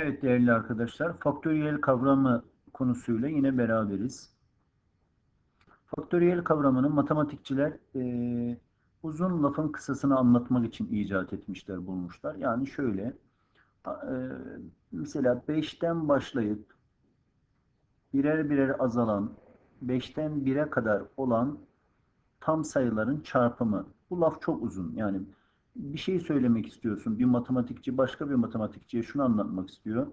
Evet değerli arkadaşlar, faktöriyel kavramı konusuyla yine beraberiz. Faktöriyel kavramını matematikçiler e, uzun lafın kısasını anlatmak için icat etmişler, bulmuşlar. Yani şöyle, e, mesela 5'ten başlayıp birer birer azalan, 5'ten 1'e kadar olan tam sayıların çarpımı. Bu laf çok uzun. Yani bir şey söylemek istiyorsun. Bir matematikçi başka bir matematikçiye şunu anlatmak istiyor.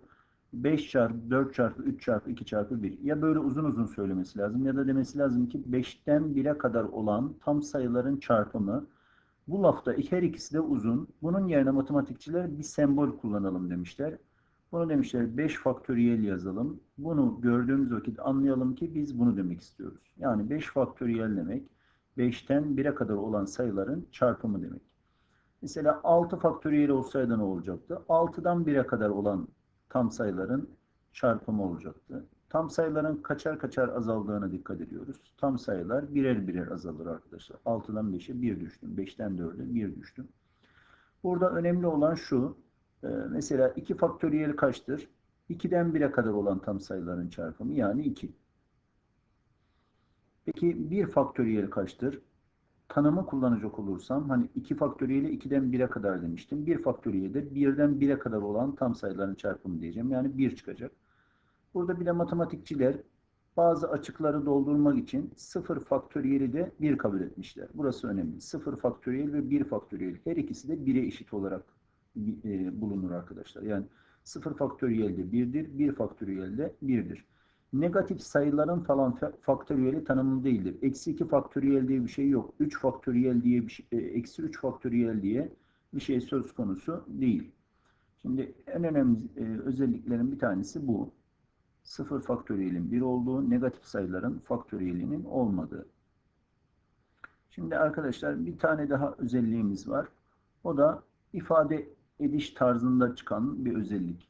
5 çarpı 4 çarpı 3 çarpı 2 çarpı 1. Ya böyle uzun uzun söylemesi lazım ya da demesi lazım ki 5'ten 1'e kadar olan tam sayıların çarpımı. Bu lafta her ikisi de uzun. Bunun yerine matematikçiler bir sembol kullanalım demişler. Bunu demişler 5 faktöriyel yazalım. Bunu gördüğümüz vakit anlayalım ki biz bunu demek istiyoruz. Yani 5 faktöriyel demek 5'ten 1'e kadar olan sayıların çarpımı demek. Mesela 6 faktöriyel olsaydı ne olacaktı? 6'dan 1'e kadar olan tam sayıların çarpımı olacaktı. Tam sayıların kaçar kaçar azaldığına dikkat ediyoruz. Tam sayılar birer birer azalır arkadaşlar. 6'dan 5'e 1 düştüm. 5'ten 4'e 1 düştüm. Burada önemli olan şu. E, mesela 2 faktöriyel kaçtır? 2'den 1'e kadar olan tam sayıların çarpımı yani 2. Peki 1 faktöriyel kaçtır? Tanımı kullanacak olursam hani 2 faktöriyeli 2'den 1'e kadar demiştim. 1 faktöriyeli de 1'den 1'e kadar olan tam sayıların çarpımı diyeceğim. Yani 1 çıkacak. Burada bir de matematikçiler bazı açıkları doldurmak için 0 faktöriyeli de 1 kabul etmişler. Burası önemli. 0 faktöriyel ve 1 faktöriyel her ikisi de 1'e eşit olarak e, bulunur arkadaşlar. Yani 0 faktöriyel de 1'dir, 1 faktöriyel de 1'dir negatif sayıların falan faktöriyeli tanımlı değildir. Eksi 2 faktöriyel diye bir şey yok. 3 faktöriyel diye bir şey, e, eksi 3 faktöriyel diye bir şey söz konusu değil. Şimdi en önemli e, özelliklerin bir tanesi bu. 0 faktöriyelin 1 olduğu, negatif sayıların faktöriyelinin olmadığı. Şimdi arkadaşlar bir tane daha özelliğimiz var. O da ifade ediş tarzında çıkan bir özellik.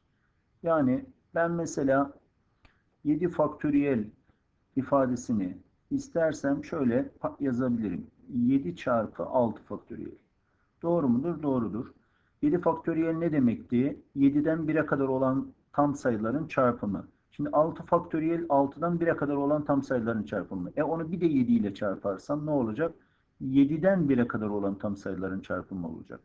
Yani ben mesela 7 faktöriyel ifadesini istersem şöyle yazabilirim. 7 çarpı 6 faktöriyel. Doğru mudur? Doğrudur. 7 faktöriyel ne demekti? 7'den 1'e kadar olan tam sayıların çarpımı. Şimdi 6 faktöriyel 6'dan 1'e kadar olan tam sayıların çarpımı. E onu bir de 7 ile çarparsam ne olacak? 7'den 1'e kadar olan tam sayıların çarpımı olacak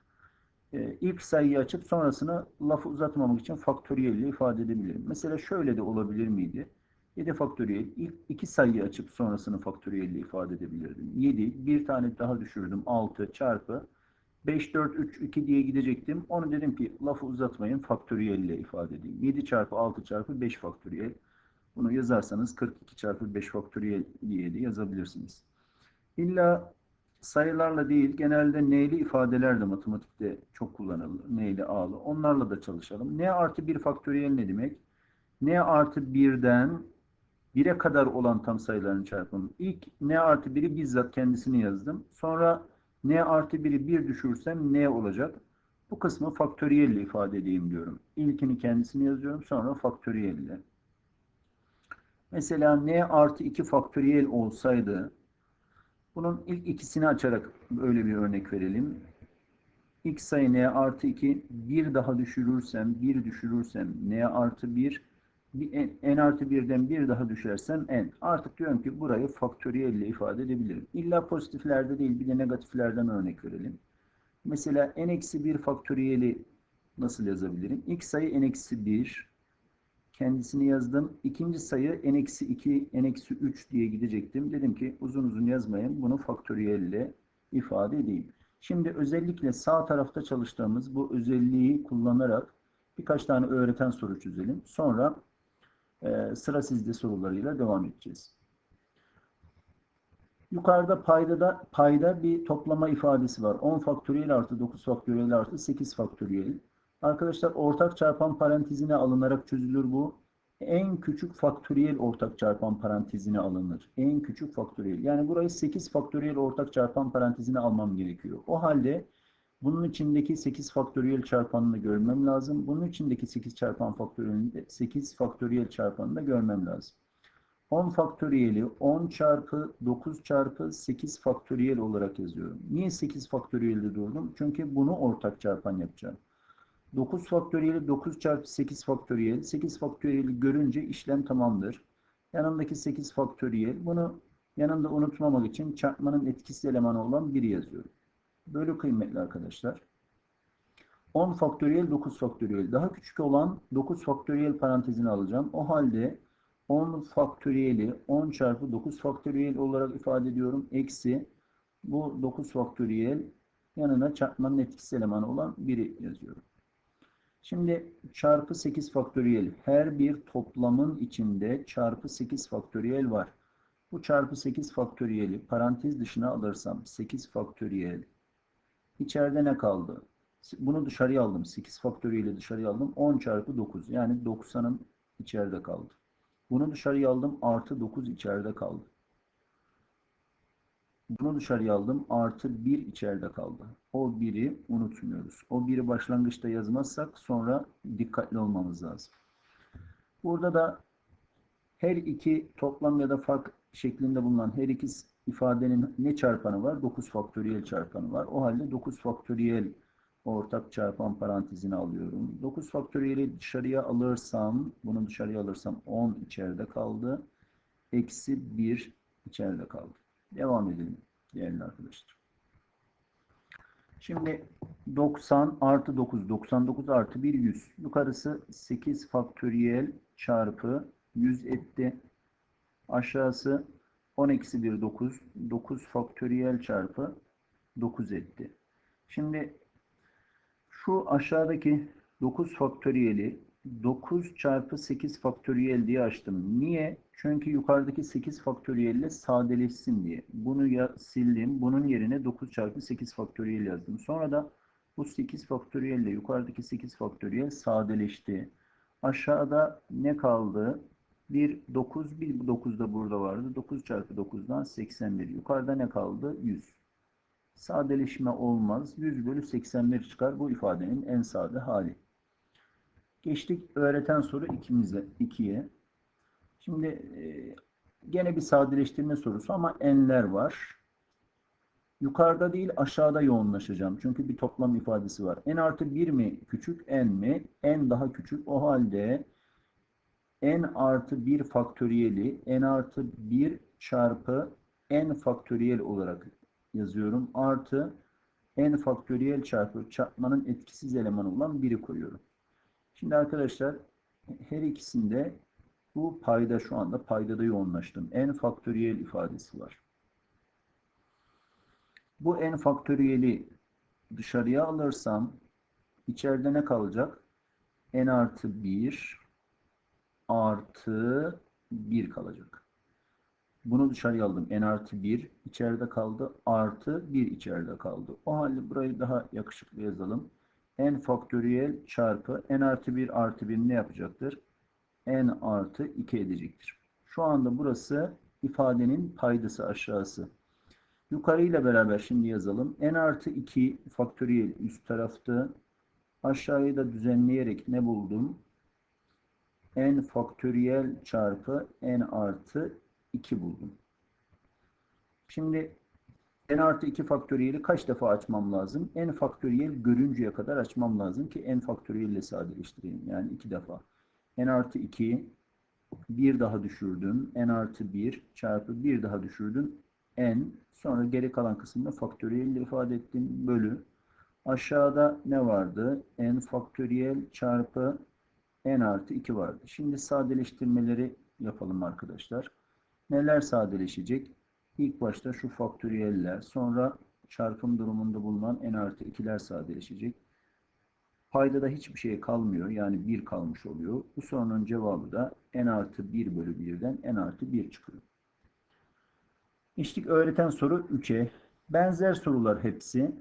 e, ilk sayıyı açıp sonrasını lafı uzatmamak için faktöriyel ile ifade edebilirim. Mesela şöyle de olabilir miydi? 7 faktöriyel ilk iki sayıyı açıp sonrasını faktöriyel ile ifade edebilirdim. 7 bir tane daha düşürdüm 6 çarpı 5 4 3 2 diye gidecektim. Onu dedim ki lafı uzatmayın faktöriyel ile ifade edeyim. 7 çarpı 6 çarpı 5 faktöriyel. Bunu yazarsanız 42 çarpı 5 faktöriyel diye de yazabilirsiniz. İlla sayılarla değil, genelde neyli ifadeler de matematikte çok kullanılır. Neyli, a'lı. Onlarla da çalışalım. n artı 1 faktöriyel ne demek? n artı 1'den 1'e kadar olan tam sayıların çarpımı. İlk n artı 1'i bizzat kendisini yazdım. Sonra n artı 1'i 1 düşürsem n olacak. Bu kısmı faktöriyel ile ifade edeyim diyorum. İlkini kendisini yazıyorum. Sonra faktöriyel. Mesela n artı 2 faktöriyel olsaydı bunun ilk ikisini açarak böyle bir örnek verelim. x sayı n artı 2 bir daha düşürürsem, bir düşürürsem n artı 1 n, n artı 1'den bir daha düşersem n. Artık diyorum ki burayı faktöriyel ile ifade edebilirim. İlla pozitiflerde değil bir de negatiflerden örnek verelim. Mesela n eksi 1 faktöriyeli nasıl yazabilirim? x sayı n eksi 1 kendisini yazdım. İkinci sayı n-2, n-3 diye gidecektim. Dedim ki uzun uzun yazmayın. Bunu faktöriyelle ifade edeyim. Şimdi özellikle sağ tarafta çalıştığımız bu özelliği kullanarak birkaç tane öğreten soru çözelim. Sonra e, sıra sizde sorularıyla devam edeceğiz. Yukarıda payda da payda bir toplama ifadesi var. 10 faktöriyel artı 9 faktöriyel artı 8 faktöriyel. Arkadaşlar ortak çarpan parantezine alınarak çözülür bu. En küçük faktöriyel ortak çarpan parantezine alınır. En küçük faktöriyel. Yani burayı 8 faktöriyel ortak çarpan parantezine almam gerekiyor. O halde bunun içindeki 8 faktöriyel çarpanını görmem lazım. Bunun içindeki 8 çarpan faktöriyelini 8 faktöriyel çarpanını da görmem lazım. 10 faktöriyeli 10 çarpı 9 çarpı 8 faktöriyel olarak yazıyorum. Niye 8 faktöriyelde durdum? Çünkü bunu ortak çarpan yapacağım. 9 faktöriyeli 9 çarpı 8 faktöriyel. 8 faktöriyeli görünce işlem tamamdır. Yanındaki 8 faktöriyel. Bunu yanında unutmamak için çarpmanın etkisiz elemanı olan 1'i yazıyorum. Bölü kıymetli arkadaşlar. 10 faktöriyel 9 faktöriyel. Daha küçük olan 9 faktöriyel parantezini alacağım. O halde 10 faktöriyeli 10 çarpı 9 faktöriyel olarak ifade ediyorum. Eksi bu 9 faktöriyel yanına çarpmanın etkisiz elemanı olan 1'i yazıyorum. Şimdi çarpı 8 faktöriyel. Her bir toplamın içinde çarpı 8 faktöriyel var. Bu çarpı 8 faktöriyeli parantez dışına alırsam 8 faktöriyel. İçeride ne kaldı? Bunu dışarıya aldım. 8 faktöriyeli dışarıya aldım. 10 çarpı 9. Yani 90'ın içeride kaldı. Bunu dışarıya aldım. Artı 9 içeride kaldı. Bunu dışarıya aldım. Artı 1 içeride kaldı. O 1'i unutmuyoruz. O 1'i başlangıçta yazmazsak sonra dikkatli olmamız lazım. Burada da her iki toplam ya da fark şeklinde bulunan her iki ifadenin ne çarpanı var? 9 faktöriyel çarpanı var. O halde 9 faktöriyel ortak çarpan parantezini alıyorum. 9 faktöriyeli dışarıya alırsam, bunu dışarıya alırsam 10 içeride kaldı. Eksi 1 içeride kaldı. Devam edelim değerli arkadaşlar. Şimdi 90 artı 9, 99 artı 1, 100. Yukarısı 8 faktöriyel çarpı 100 etti. Aşağısı 10 eksi 1, 9. 9 faktöriyel çarpı 9 etti. Şimdi şu aşağıdaki 9 faktöriyeli 9 çarpı 8 faktöriyel diye açtım. Niye? Çünkü yukarıdaki 8 faktöriyelle sadeleşsin diye. Bunu ya sildim. Bunun yerine 9 çarpı 8 faktöriyel yazdım. Sonra da bu 8 faktöriyelle yukarıdaki 8 faktöriyel sadeleşti. Aşağıda ne kaldı? Bir 9, bir 9 da burada vardı. 9 çarpı 9'dan 81. Yukarıda ne kaldı? 100. Sadeleşme olmaz. 100 bölü 81 çıkar. Bu ifadenin en sade hali. Geçtik öğreten soru 2'ye. Şimdi e, gene bir sadeleştirme sorusu ama enler var. Yukarıda değil aşağıda yoğunlaşacağım. Çünkü bir toplam ifadesi var. n artı 1 mi küçük n mi? n daha küçük. O halde n artı 1 faktöriyeli n artı 1 çarpı n faktöriyel olarak yazıyorum. Artı n faktöriyel çarpı çarpmanın etkisiz elemanı olan 1'i koyuyorum. Şimdi arkadaşlar her ikisinde bu payda şu anda paydada yoğunlaştım. n faktöriyel ifadesi var. Bu n faktöriyeli dışarıya alırsam içeride ne kalacak? n artı 1 artı 1 kalacak. Bunu dışarıya aldım. n artı 1 içeride kaldı. Artı 1 içeride kaldı. O halde burayı daha yakışıklı yazalım. n faktöriyel çarpı n artı 1 artı 1 ne yapacaktır? N artı 2 edecektir. Şu anda burası ifadenin paydası aşağısı. Yukarıyla beraber şimdi yazalım. n artı 2 faktöriyel üst tarafta. Aşağıyı da düzenleyerek ne buldum? n faktöriyel çarpı n artı 2 buldum. Şimdi n artı 2 faktöriyeli kaç defa açmam lazım? n faktöriyel görünceye kadar açmam lazım ki n faktöriyel sadeleştireyim. Yani 2 defa. N artı 2 bir daha düşürdüm. n artı 1 çarpı bir daha düşürdüm. n sonra geri kalan kısmını faktöriyel ifade ettim. Bölü. Aşağıda ne vardı? n faktöriyel çarpı n artı 2 vardı. Şimdi sadeleştirmeleri yapalım arkadaşlar. Neler sadeleşecek? İlk başta şu faktöriyeller, sonra çarpım durumunda bulunan n artı 2'ler sadeleşecek. Paydada hiçbir şey kalmıyor. Yani 1 kalmış oluyor. Bu sorunun cevabı da n artı 1 bölü 1'den n artı 1 çıkıyor. İşlik öğreten soru 3'e. Benzer sorular hepsi.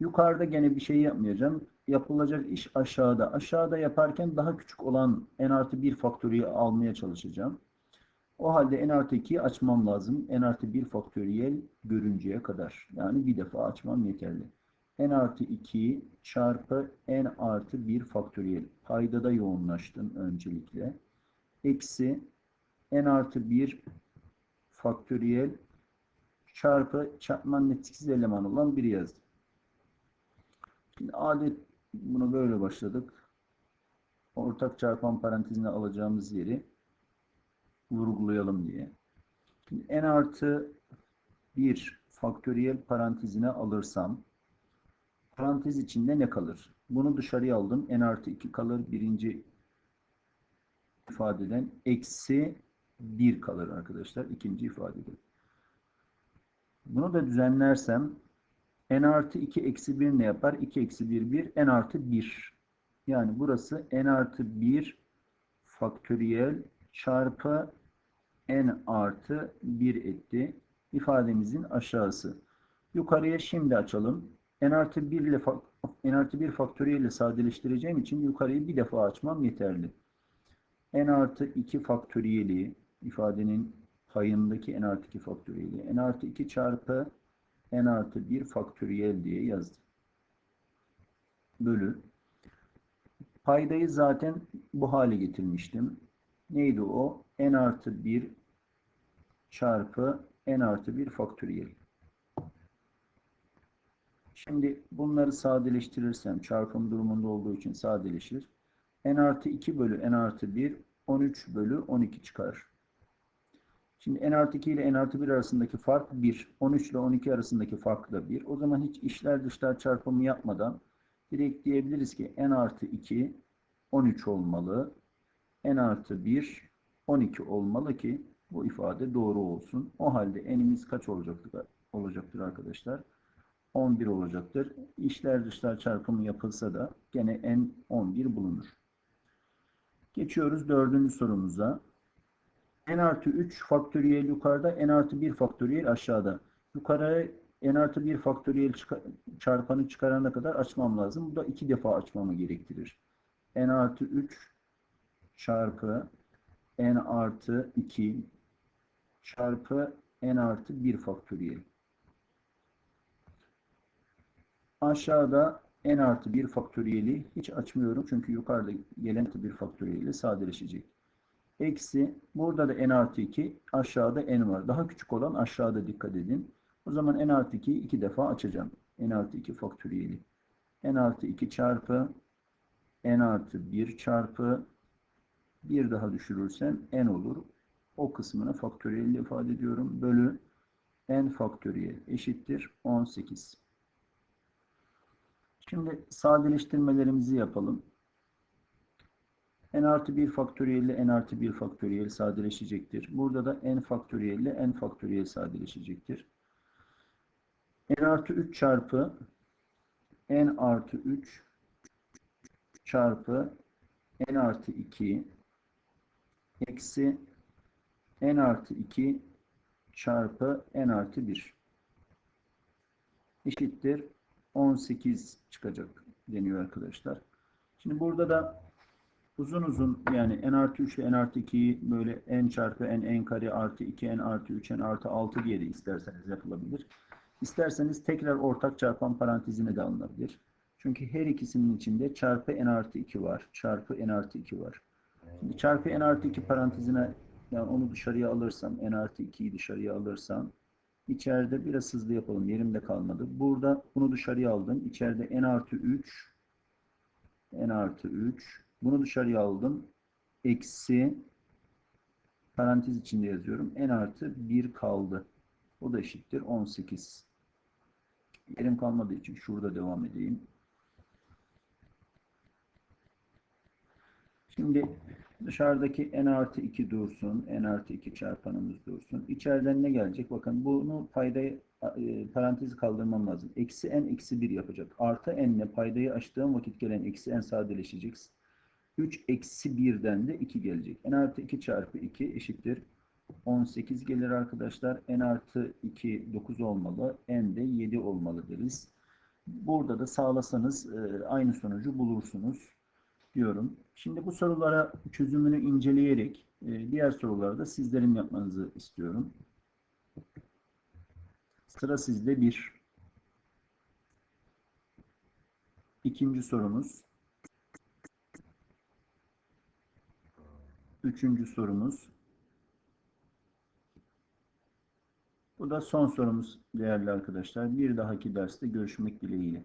Yukarıda gene bir şey yapmayacağım. Yapılacak iş aşağıda. Aşağıda yaparken daha küçük olan n artı 1 faktöriyel almaya çalışacağım. O halde n artı 2'yi açmam lazım. n artı 1 faktöriyel görünceye kadar. Yani bir defa açmam yeterli. N artı 2 çarpı n artı 1 faktöriyel. Paydada yoğunlaştım öncelikle. Eksi n artı 1 faktöriyel çarpı çarpmanın etkisiz eleman olan 1 yazdım. Şimdi adet Bunu böyle başladık. Ortak çarpan parantezine alacağımız yeri vurgulayalım diye. Şimdi n artı 1 faktöriyel parantezine alırsam parantez içinde ne kalır? Bunu dışarıya aldım. n artı 2 kalır. Birinci ifadeden eksi 1 kalır arkadaşlar. ikinci ifadede. Bunu da düzenlersem n artı 2 eksi 1 ne yapar? 2 eksi 1 1 n artı 1. Yani burası n artı 1 faktöriyel çarpı n artı 1 etti. İfademizin aşağısı. Yukarıya şimdi açalım. N artı 1 ile n artı 1 faktöriyel ile sadeleştireceğim için yukarıyı bir defa açmam yeterli. n artı 2 faktöriyeli ifadenin payındaki n artı 2 faktöriyeli n artı 2 çarpı n artı 1 faktöriyel diye yazdım. Bölü. Paydayı zaten bu hale getirmiştim. Neydi o? n artı 1 çarpı n artı 1 faktöriyel. Şimdi bunları sadeleştirirsem çarpım durumunda olduğu için sadeleşir. n artı 2 bölü n artı 1 13 bölü 12 çıkar. Şimdi n artı 2 ile n artı 1 arasındaki fark 1. 13 ile 12 arasındaki fark da 1. O zaman hiç işler dışlar çarpımı yapmadan direkt diyebiliriz ki n artı 2 13 olmalı. n artı 1 12 olmalı ki bu ifade doğru olsun. O halde n'imiz kaç olacaktır, olacaktır arkadaşlar? 11 olacaktır. İşler dışlar çarpımı yapılsa da gene n 11 bulunur. Geçiyoruz dördüncü sorumuza. n artı 3 faktöriyel yukarıda, n artı 1 faktöriyel aşağıda. Yukarıya n artı 1 faktöriyel çarpanı çıkarana kadar açmam lazım. Bu da iki defa açmamı gerektirir. n artı 3 çarpı n artı 2 çarpı n artı 1 faktöriyel. Aşağıda n artı 1 faktöriyeli hiç açmıyorum. Çünkü yukarıda gelen 1 faktöriyeli sadeleşecek. Eksi burada da n artı 2 aşağıda n var. Daha küçük olan aşağıda dikkat edin. O zaman n artı 2'yi iki defa açacağım. n artı 2 faktöriyeli. n artı 2 çarpı n artı 1 çarpı bir daha düşürürsem n olur. O kısmını faktöriyel ifade ediyorum. Bölü n faktöriyel eşittir 18. Şimdi sadeleştirmelerimizi yapalım. n artı 1 faktöriyel n artı 1 faktöriyel sadeleşecektir. Burada da n faktöriyel n faktöriyel sadeleşecektir. n artı 3 çarpı n artı 3 çarpı n artı 2 eksi n artı 2 çarpı n artı 1 eşittir 18 çıkacak deniyor arkadaşlar. Şimdi burada da uzun uzun yani n artı 3 ile n artı 2'yi böyle n çarpı n n kare artı 2 n artı 3 n artı 6 diye de isterseniz yapılabilir. İsterseniz tekrar ortak çarpan parantezine de alınabilir. Çünkü her ikisinin içinde çarpı n artı 2 var. Çarpı n artı 2 var. Şimdi çarpı n artı 2 parantezine yani onu dışarıya alırsam n artı 2'yi dışarıya alırsam İçeride biraz hızlı yapalım. Yerimde kalmadı. Burada bunu dışarıya aldım. İçeride n artı 3 n artı 3 bunu dışarıya aldım. Eksi parantez içinde yazıyorum. n artı 1 kaldı. O da eşittir 18. Yerim kalmadığı için şurada devam edeyim. Şimdi Dışarıdaki n artı 2 dursun. n artı 2 çarpanımız dursun. İçeriden ne gelecek? Bakın bunu paydayı e, parantezi kaldırmam lazım. Eksi n eksi 1 yapacak. Artı n ile paydayı açtığım vakit gelen eksi n sadeleşecek. 3 eksi 1'den de 2 gelecek. n artı 2 çarpı 2 eşittir. 18 gelir arkadaşlar. n artı 2 9 olmalı. n de 7 olmalı deriz. Burada da sağlasanız e, aynı sonucu bulursunuz diyorum. Şimdi bu sorulara çözümünü inceleyerek e, diğer soruları da sizlerin yapmanızı istiyorum. Sıra sizde bir. İkinci sorumuz. Üçüncü sorumuz. Bu da son sorumuz değerli arkadaşlar. Bir dahaki derste görüşmek dileğiyle.